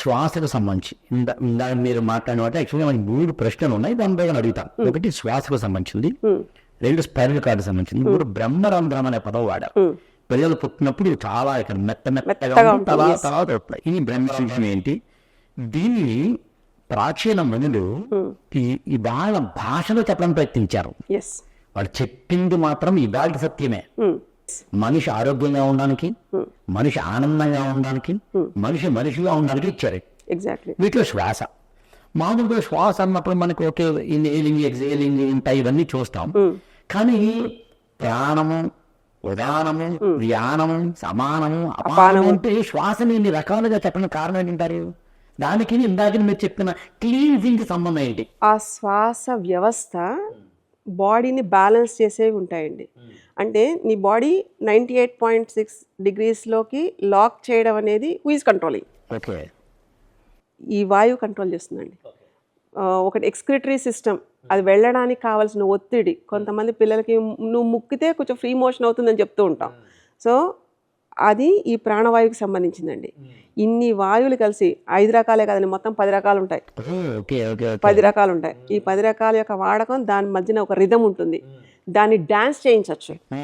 శ్వాసకు సంబంధించి. ఇందా ఇందాక మీరు మాట్లాడిన వాటి యాక్చువల్గా మనకి మూడు ప్రశ్నలు ఉన్నాయి. దాని పైన అడుగుతాను. ఒకటి శ్వాసకు సంబంధించింది. రెండు స్పైరల్ కార్డు సంబంధించింది. మూడు బ్రహ్మరంధ్రం అనే పదం వాడారు. పిల్లలు పుట్టినప్పుడు ఇది చాలా ఇక్కడ మెత్త మెత్తగా తలా yes. తలా పెడతాయి. ఇది బ్రహ్మరంధ్రం ఏంటి? దీన్ని ప్రాచీన మనులు ఈ ఈ వాళ్ళ భాషలో చెప్పడం ప్రయత్నించారు. వాళ్ళు చెప్పింది మాత్రం ఇవాళ సత్యమే. మనిషి ఆరోగ్యంగా ఉండడానికి మనిషి ఆనందంగా ఉండడానికి మనిషి మనిషిగా ఉండడానికి ఇచ్చారు. ఎగ్జాక్ట్లీ వీటిలో శ్వాస. మామూలుగా శ్వాస అన్నప్పుడు మనకి ఒకే ఇన్హేలింగ్ ఎక్సేలింగ్ ఉంటాయి ఇవన్నీ చూస్తాం. కానీ ప్రాణము ఉదానము ధ్యానము సమానము అపానము. అంటే శ్వాసని ఇన్ని రకాలుగా చెప్పిన కారణం ఏంటంటారు? దానికి ఇందాక మీరు చెప్పిన క్లీన్జింగ్ సంబంధం ఏంటి? ఆ శ్వాస వ్యవస్థ బాడీని బ్యాలెన్స్ చేసేవి ఉంటాయండి. అంటే నీ body ninety eight point six డిగ్రీస్లోకి lock చేయడం అనేది హూఇజ్ కంట్రోలింగ్ ఈ వాయువు కంట్రోల్ చేస్తుందండి. ఒకటి ఎక్స్క్రిటరీ సిస్టమ్ అది వెళ్ళడానికి కావాల్సిన ఒత్తిడి కొంతమంది పిల్లలకి నువ్వు ముక్కితే కొంచెం ఫ్రీ మోషన్ అవుతుందని చెప్తూ ఉంటాం. సో అది ఈ ప్రాణవాయువుకి సంబంధించిందండి. ఇన్ని వాయువులు కలిసి ఐదు రకాలే కదండి మొత్తం పది రకాలు ఉంటాయి. పది రకాలు ఉంటాయి. ఈ పది రకాల యొక్క వాడకం దాని మధ్యన ఒక రిధం ఉంటుంది. దాన్ని డాన్స్ చేయించవచ్చు